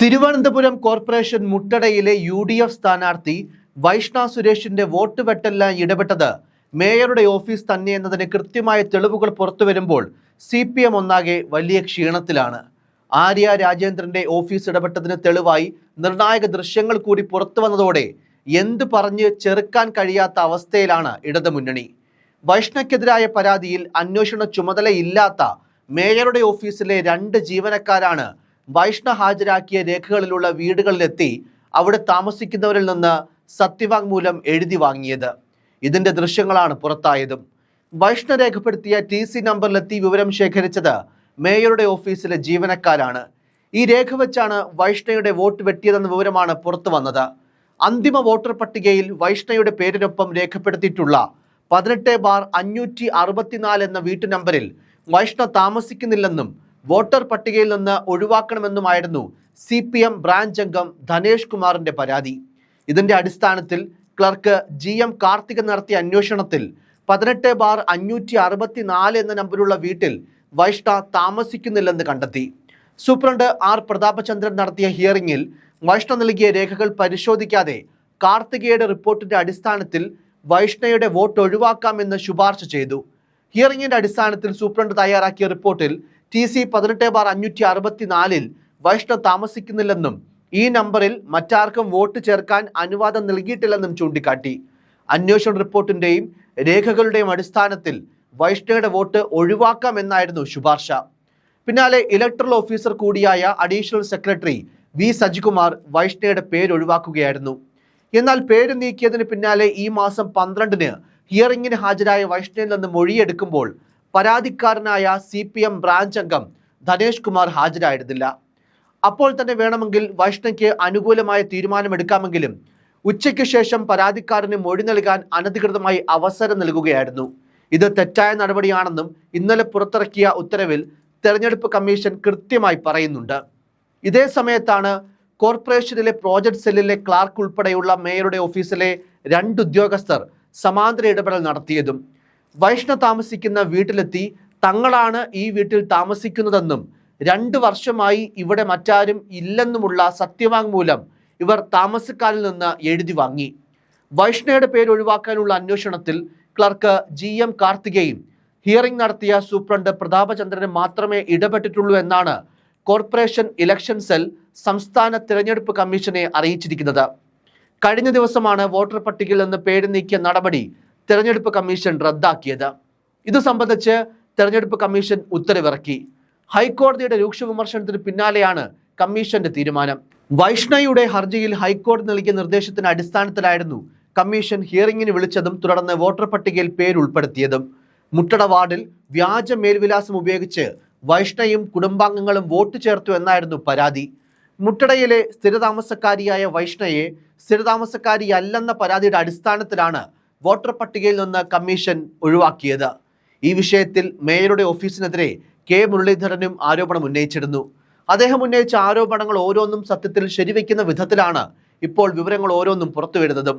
Thiruvananthapuram corporation മുട്ടടയിലെ U D F സ്ഥാനാർത്ഥി വൈഷ്ണ സുരേഷിന്റെ വോട്ട് വെട്ടല്ല ഇടപെട്ടത് മേയറുടെ ഓഫീസ് തന്നെ എന്നതിന് കൃത്യമായ തെളിവുകൾ പുറത്തുവരുമ്പോൾ സി പി എം ഒന്നാകെ വലിയ ക്ഷീണത്തിലാണ്. ആര്യ രാജേന്ദ്രന്റെ ഓഫീസ് ഇടപെട്ടതിന് തെളിവായി നിർണായക ദൃശ്യങ്ങൾ കൂടി പുറത്തു വന്നതോടെ എന്ത് പറഞ്ഞ് ചെറുക്കാൻ കഴിയാത്ത അവസ്ഥയിലാണ് ഇടതുമുന്നണി. വൈഷ്ണയ്ക്കെതിരായ പരാതിയിൽ അന്വേഷണ ചുമതലയില്ലാത്ത മേയറുടെ ഓഫീസിലെ രണ്ട് ജീവനക്കാരാണ് വൈഷ്ണ ഹാജരാക്കിയ രേഖകളിലുള്ള വീടുകളിലെത്തി അവിടെ താമസിക്കുന്നവരിൽ നിന്ന് സത്യവാങ്മൂലം എഴുതി വാങ്ങിയത്. ഇതിന്റെ ദൃശ്യങ്ങളാണ് പുറത്തായതും. വൈഷ്ണ രേഖപ്പെടുത്തിയ ടി സി നമ്പറിലെത്തി വിവരം ശേഖരിച്ചത് മേയറുടെ ഓഫീസിലെ ജീവനക്കാരാണ്. ഈ രേഖ വെച്ചാണ് വൈഷ്ണയുടെ വോട്ട് വെട്ടിയതെന്ന വിവരമാണ് പുറത്തു വന്നത്. അന്തിമ വോട്ടർ പട്ടികയിൽ വൈഷ്ണയുടെ പേരിനൊപ്പം രേഖപ്പെടുത്തിയിട്ടുള്ള പതിനെട്ട് ബാർ അഞ്ഞൂറ്റി അറുപത്തിനാല് എന്ന വീട്ടു നമ്പറിൽ വൈഷ്ണ താമസിക്കുന്നില്ലെന്നും വോട്ടർ പട്ടികയിൽ നിന്ന് ഒഴിവാക്കണമെന്നുമായിരുന്നു സി പി എം ബ്രാഞ്ച് അംഗം ധനേഷ് കുമാറിന്റെ പരാതി. ഇതിന്റെ അടിസ്ഥാനത്തിൽ ക്ലർക്ക് ജി എം കാർത്തിക് നടത്തിയ അന്വേഷണത്തിൽ പതിനെട്ട് ബാർ അഞ്ഞൂറ്റി അറുപത്തിനാല് എന്ന നമ്പറുള്ള വീട്ടിൽ വൈഷ്ണ താമസിക്കുന്നില്ലെന്ന് കണ്ടെത്തി. സൂപ്രണ്ട് ആർ പ്രതാപചന്ദ്രൻ നടത്തിയ ഹിയറിംഗിൽ വൈഷ്ണ നൽകിയ രേഖകൾ പരിശോധിക്കാതെ കാർത്തികയുടെ റിപ്പോർട്ടിന്റെ അടിസ്ഥാനത്തിൽ വൈഷ്ണയുടെ വോട്ട് ഒഴിവാക്കാമെന്ന് ശുപാർശ ചെയ്തു. ഹിയറിംഗിന്റെ അടിസ്ഥാനത്തിൽ സൂപ്രണ്ട് തയ്യാറാക്കിയ റിപ്പോർട്ടിൽ ടി സി പതിനെട്ട് ബാർ അഞ്ഞൂറ്റി അറുപത്തിനാലിൽ വൈഷ്ണവ് താമസിക്കുന്നില്ലെന്നും ഈ നമ്പറിൽ മറ്റാർക്കും വോട്ട് ചേർക്കാൻ അനുവാദം നൽകിയിട്ടില്ലെന്നും ചൂണ്ടിക്കാട്ടി. അന്വേഷണ റിപ്പോർട്ടിന്റെയും രേഖകളുടെയും അടിസ്ഥാനത്തിൽ വൈഷ്ണയുടെ വോട്ട് ഒഴിവാക്കാമെന്നായിരുന്നു ശുപാർശ. പിന്നാലെ ഇലക്ട്രൽ ഓഫീസർ കൂടിയായ അഡീഷണൽ സെക്രട്ടറി വി സജികുമാർ വൈഷ്ണയുടെ പേര് ഒഴിവാക്കുകയായിരുന്നു. എന്നാൽ പേര് നീക്കിയതിന് പിന്നാലെ ഈ മാസം പന്ത്രണ്ടിന് ഹിയറിംഗിന് ഹാജരായ വൈഷ്ണയിൽ നിന്ന് മൊഴിയെടുക്കുമ്പോൾ പരാതിക്കാരനായ സി പി എം ബ്രാഞ്ച് അംഗം ധനേഷ് കുമാർ ഹാജരായിരുന്നില്ല അപ്പോൾ തന്നെ വേണമെങ്കിൽ വൈഷ്ണയ്ക്ക് അനുകൂലമായ തീരുമാനമെടുക്കാമെങ്കിലും ഉച്ചയ്ക്ക് ശേഷം പരാതിക്കാരന് മൊഴി നൽകാൻ അനധികൃതമായി അവസരം നൽകുകയായിരുന്നു. ഇത് തെറ്റായ നടപടിയാണെന്നും ഇന്നലെ പുറത്തിറക്കിയ ഉത്തരവിൽ തെരഞ്ഞെടുപ്പ് കമ്മീഷൻ കൃത്യമായി പറയുന്നുണ്ട്. ഇതേ സമയത്താണ് കോർപ്പറേഷനിലെ പ്രോജക്ട് സെല്ലിലെ ക്ലാർക്ക് ഉൾപ്പെടെയുള്ള മേയറുടെ ഓഫീസിലെ രണ്ട് ഉദ്യോഗസ്ഥർ സമാന്തര ഇടപെടൽ നടത്തിയതും വൈഷ്ണ താമസിക്കുന്ന വീട്ടിലെത്തി തങ്ങളാണ് ഈ വീട്ടിൽ താമസിക്കുന്നതെന്നും രണ്ട് വർഷമായി ഇവിടെ മറ്റാരും ഇല്ലെന്നുമുള്ള സത്യവാങ്മൂലം ഇവർ താമസക്കാരിൽ നിന്ന് എഴുതി വാങ്ങി. വൈഷ്ണയുടെ പേര് ഒഴിവാക്കാനുള്ള അന്വേഷണത്തിൽ ക്ലർക്ക് ജി എം കാർത്തികയും ഹിയറിംഗ് നടത്തിയ സൂപ്രണ്ട് പ്രതാപചന്ദ്രന് മാത്രമേ ഇടപെട്ടിട്ടുള്ളൂ എന്നാണ് കോർപ്പറേഷൻ ഇലക്ഷൻ സെൽ സംസ്ഥാന തിരഞ്ഞെടുപ്പ് കമ്മീഷനെ അറിയിച്ചിരിക്കുന്നത്. കഴിഞ്ഞ ദിവസമാണ് വോട്ടർ പട്ടികയിൽ നിന്ന് പേര് നീക്കിയ നടപടി തെരഞ്ഞെടുപ്പ് കമ്മീഷൻ റദ്ദാക്കിയത്. ഇത് സംബന്ധിച്ച് തെരഞ്ഞെടുപ്പ് കമ്മീഷൻ ഉത്തരവിറക്കി. ഹൈക്കോടതിയുടെ രൂക്ഷ വിമർശനത്തിന് പിന്നാലെയാണ് കമ്മീഷന്റെ തീരുമാനം. വൈഷ്ണയുടെ ഹർജിയിൽ ഹൈക്കോടതി നൽകിയ നിർദ്ദേശത്തിന്റെ അടിസ്ഥാനത്തിലായിരുന്നു കമ്മീഷൻ ഹിയറിംഗിന് വിളിച്ചതും തുടർന്ന് വോട്ടർ പട്ടികയിൽ പേര് ഉൾപ്പെടുത്തിയതും മുട്ടട വാർഡിൽ വ്യാജ മേൽവിലാസം ഉപയോഗിച്ച് വൈഷ്ണയും കുടുംബാംഗങ്ങളും വോട്ട് ചേർത്തു എന്നായിരുന്നു പരാതി. മുട്ടടയിലെ സ്ഥിരതാമസക്കാരിയായ വൈഷ്ണയെ സ്ഥിരതാമസക്കാരിയല്ലെന്ന പരാതിയുടെ അടിസ്ഥാനത്തിലാണ് വോട്ടർ പട്ടികയിൽ നിന്ന് കമ്മീഷൻ ഒഴിവാക്കിയത്. ഈ വിഷയത്തിൽ മേയറുടെ ഓഫീസിനെതിരെ കെ മുരളീധരനും ആരോപണം ഉന്നയിച്ചിരുന്നു. അദ്ദേഹം ഉന്നയിച്ച ആരോപണങ്ങൾ ഓരോന്നും സത്യത്തിൽ ശരിവെക്കുന്ന വിധത്തിലാണ് ഇപ്പോൾ വിവരങ്ങൾ ഓരോന്നും പുറത്തുവരുന്നതും.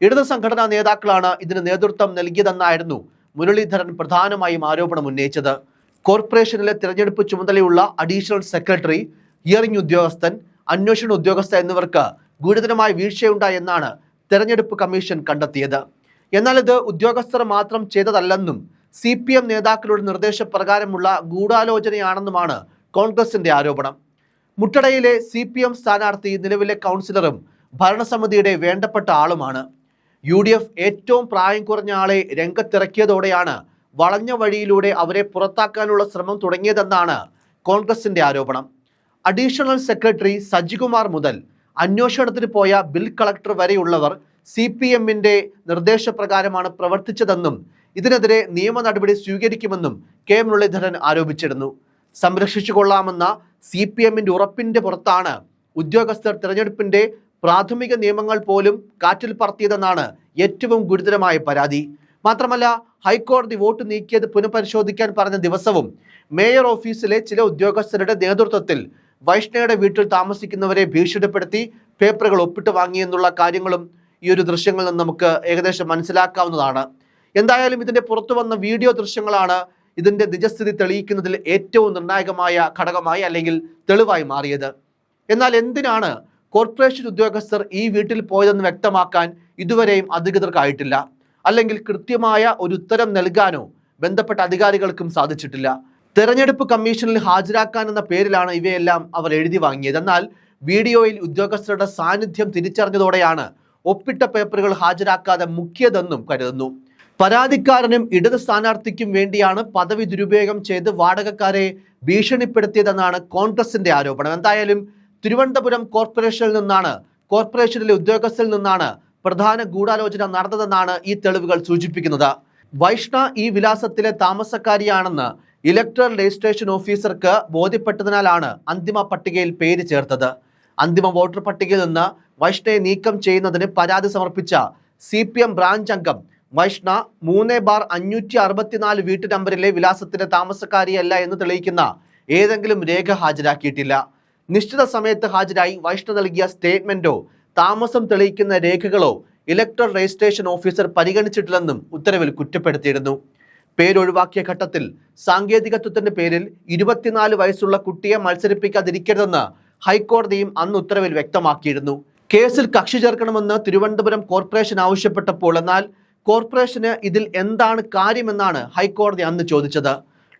ഇടത് സംഘടനാ നേതാക്കളാണ് ഇതിന് നേതൃത്വം നൽകിയതെന്നായിരുന്നു മുരളീധരൻ പ്രധാനമായും ആരോപണം ഉന്നയിച്ചത്. കോർപ്പറേഷനിലെ തിരഞ്ഞെടുപ്പ് ചുമതലയുള്ള അഡീഷണൽ സെക്രട്ടറി ഹിയറിംഗ് ഉദ്യോഗസ്ഥൻ അന്വേഷണ ഉദ്യോഗസ്ഥ എന്നിവർക്ക് ഗുരുതരമായ വീഴ്ചയുണ്ടായെന്നാണ് തെരഞ്ഞെടുപ്പ് കമ്മീഷൻ കണ്ടെത്തിയത്. എന്നാൽ ഇത് ഉദ്യോഗസ്ഥർ മാത്രം ചെയ്തതല്ലെന്നും സി പി എം നേതാക്കളുടെ നിർദ്ദേശപ്രകാരമുള്ള ഗൂഢാലോചനയാണെന്നുമാണ് കോൺഗ്രസിന്റെ ആരോപണം. മുട്ടടയിലെ സി പി എം സ്ഥാനാർത്ഥി നിലവിലെ കൗൺസിലറും ഭരണസമിതിയുടെ വേണ്ടപ്പെട്ട ആളുമാണ്. യു ഡി എഫ് ഏറ്റവും പ്രായം കുറഞ്ഞ ആളെ രംഗത്തിറക്കിയതോടെയാണ് വളഞ്ഞ വഴിയിലൂടെ അവരെ പുറത്താക്കാനുള്ള ശ്രമം തുടങ്ങിയതെന്നാണ് കോൺഗ്രസിന്റെ ആരോപണം. അഡീഷണൽ സെക്രട്ടറി സജികുമാർ മുതൽ അന്വേഷണത്തിന് പോയ ബിൽ കളക്ടർ വരെയുള്ളവർ സി പി എമ്മിന്റെ നിർദ്ദേശപ്രകാരമാണ് പ്രവർത്തിച്ചതെന്നും ഇതിനെതിരെ നിയമ നടപടി സ്വീകരിക്കുമെന്നും കെ മുരളീധരൻ ആരോപിച്ചിരുന്നു. സംരക്ഷിച്ചു കൊള്ളാമെന്ന സി പി എമ്മിന്റെ ഉറപ്പിന്റെ പുറത്താണ് ഉദ്യോഗസ്ഥർ തിരഞ്ഞെടുപ്പിന്റെ പ്രാഥമിക നിയമങ്ങൾ പോലും കാറ്റിൽ പറത്തിയതെന്നാണ് ഏറ്റവും ഗുരുതരമായ പരാതി. മാത്രമല്ല ഹൈക്കോടതി വോട്ട് നീക്കിയത് പുനഃപരിശോധിക്കാൻ പറഞ്ഞ ദിവസവും മേയർ ഓഫീസിലെ ചില ഉദ്യോഗസ്ഥരുടെ നേതൃത്വത്തിൽ വൈഷ്ണയുടെ വീട്ടിൽ താമസിക്കുന്നവരെ ഭീഷണിപ്പെടുത്തി പേപ്പറുകൾ ഒപ്പിട്ട് വാങ്ങിയെന്നുള്ള കാര്യങ്ങളും ഈ ഒരു ദൃശ്യങ്ങളിൽ നിന്ന് നമുക്ക് ഏകദേശം മനസ്സിലാക്കാവുന്നതാണ്. എന്തായാലും ഇതിന്റെ പുറത്തു വന്ന വീഡിയോ ദൃശ്യങ്ങളാണ് ഇതിന്റെ നിജസ്ഥിതി തെളിയിക്കുന്നതിൽ ഏറ്റവും നിർണായകമായ ഘടകമായി അല്ലെങ്കിൽ തെളിവായി മാറിയത്. എന്നാൽ എന്തിനാണ് കോർപ്പറേഷൻ ഉദ്യോഗസ്ഥർ ഈ വീട്ടിൽ പോയതെന്ന് വ്യക്തമാക്കാൻ ഇതുവരെയും അധികൃതർക്കായിട്ടില്ല? അല്ലെങ്കിൽ കൃത്യമായ ഒരു ഉത്തരം നൽകാനോ ബന്ധപ്പെട്ട അധികാരികൾക്കും സാധിച്ചിട്ടില്ല? തെരഞ്ഞെടുപ്പ് കമ്മീഷനിൽ ഹാജരാക്കാൻ എന്ന പേരിലാണ് ഇവയെല്ലാം അവർ എഴുതി വാങ്ങിയത്. എന്നാൽ വീഡിയോയിൽ ഉദ്യോഗസ്ഥരുടെ സാന്നിധ്യം തിരിച്ചറിഞ്ഞതോടെയാണ് ഒപ്പിട്ട പേപ്പറുകൾ ഹാജരാക്കാതെ മുക്കിയതെന്നും കരുതുന്നു. പരാതിക്കാരനും ഇടത് സ്ഥാനാർത്ഥിക്കും വേണ്ടിയാണ് പദവി ദുരുപയോഗം ചെയ്ത് വാടകക്കാരെ ഭീഷണിപ്പെടുത്തിയതെന്നാണ് കോൺഗ്രസിന്റെ ആരോപണം. എന്തായാലും തിരുവനന്തപുരം കോർപ്പറേഷനിൽ നിന്നാണ് കോർപ്പറേഷനിലെ ഉദ്യോഗസ്ഥരിൽ നിന്നാണ് പ്രധാന ഗൂഢാലോചന നടന്നതെന്നാണ് ഈ തെളിവുകൾ സൂചിപ്പിക്കുന്നത്. വൈഷ്ണ ഈ വിലാസത്തിലെ താമസക്കാരിയാണെന്ന് ഇലക്ട്രൽ രജിസ്ട്രേഷൻ ഓഫീസർക്ക് ബോധ്യപ്പെട്ടതിനാലാണ് അന്തിമ പട്ടികയിൽ പേര് ചേർത്തത്. അന്തിമ വോട്ടർ പട്ടികയിൽ നിന്ന് വൈഷ്ണയെ നീക്കം ചെയ്യുന്നതിന് പരാതി സമർപ്പിച്ച സി പി എം ബ്രാഞ്ച് അംഗം വൈഷ്ണ മൂന്ന് ബാർ അഞ്ഞൂറ്റി അറുപത്തിനാല് വീട്ടു നമ്പറിലെ വിലാസത്തിന്റെ താമസക്കാരിയല്ല എന്ന് തെളിയിക്കുന്ന ഏതെങ്കിലും രേഖ ഹാജരാക്കിയിട്ടില്ല. നിശ്ചിത സമയത്ത് ഹാജരായി വൈഷ്ണ നൽകിയ സ്റ്റേറ്റ്മെന്റോ താമസം തെളിയിക്കുന്ന രേഖകളോ ഇലക്ട്രൽ രജിസ്ട്രേഷൻ ഓഫീസർ പരിഗണിച്ചിട്ടില്ലെന്നും ഉത്തരവിൽ കുറ്റപ്പെടുത്തിയിരുന്നു. പേരൊഴിവാക്കിയ ഘട്ടത്തിൽ സാങ്കേതികത്വത്തിന്റെ പേരിൽ ഇരുപത്തിനാല് വയസ്സുള്ള കുട്ടിയെ മത്സരിപ്പിക്കാതിരിക്കരുതെന്ന് ഹൈക്കോടതിയും അന്ന് ഉത്തരവിൽ വ്യക്തമാക്കിയിരുന്നു. കേസിൽ കക്ഷി ചേർക്കണമെന്ന് തിരുവനന്തപുരം കോർപ്പറേഷൻ ആവശ്യപ്പെട്ടപ്പോൾ എന്നാൽ കോർപ്പറേഷന് ഇതിൽ എന്താണ് കാര്യമെന്നാണ് ഹൈക്കോടതി അന്ന് ചോദിച്ചത്.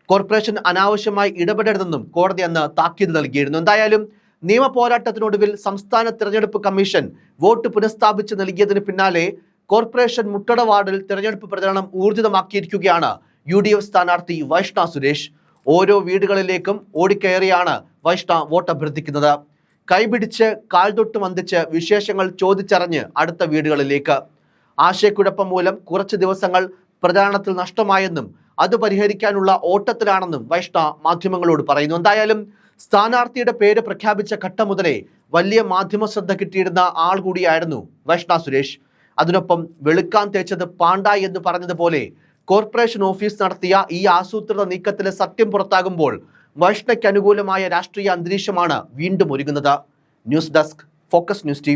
കോർപ്പറേഷൻ അനാവശ്യമായി ഇടപെടരുതെന്നും കോടതി അന്ന് താക്കീത് നൽകിയിരുന്നു. എന്തായാലും നിയമ പോരാട്ടത്തിനൊടുവിൽ സംസ്ഥാന തിരഞ്ഞെടുപ്പ് കമ്മീഷൻ വോട്ട് പുനഃസ്ഥാപിച്ച് നൽകിയതിന് പിന്നാലെ കോർപ്പറേഷൻ മുട്ടട വാർഡിൽ തിരഞ്ഞെടുപ്പ് പ്രചരണം ഊർജിതമാക്കിയിരിക്കുകയാണ് യു ഡി എഫ് സ്ഥാനാർത്ഥി വൈഷ്ണ സുരേഷ്. ഓരോ വീടുകളിലേക്കും ഓടിക്കയറിയാണ് വൈഷ്ണ വോട്ട് അഭ്യർത്ഥിക്കുന്നത് കൈപിടിച്ച് കാൽതൊട്ട് വന്ദിച്ച് വിശേഷങ്ങൾ ചോദിച്ചറിഞ്ഞ് അടുത്ത വീടുകളിലേക്ക്. ആശയക്കുഴപ്പം മൂലം കുറച്ച് ദിവസങ്ങൾ പ്രചാരണത്തിൽ നഷ്ടമായെന്നും അത് പരിഹരിക്കാനുള്ള ഓട്ടത്തിലാണെന്നും വൈഷ്ണ മാധ്യമങ്ങളോട് പറയുന്നു. എന്തായാലും സ്ഥാനാർത്ഥിയുടെ പേര് പ്രഖ്യാപിച്ച ഘട്ടം മുതലേ വലിയ മാധ്യമ ശ്രദ്ധ കിട്ടിയിരുന്ന ആൾ കൂടിയായിരുന്നു വൈഷ്ണ സുരേഷ്. അതിനൊപ്പം വെളുക്കാൻ തേച്ചത് പാണ്ടായി എന്ന് പറഞ്ഞതുപോലെ കോർപ്പറേഷൻ ഓഫീസ് നടത്തിയ ഈ ആസൂത്രിത നീക്കത്തിലെ സത്യം പുറത്താകുമ്പോൾ വൈഷ്ണയ്ക്ക് അനുകൂലമായ രാഷ്ട്രീയ അന്തരീക്ഷമാണ് വീണ്ടും ഒരുങ്ങുന്നത്. News desk focus news T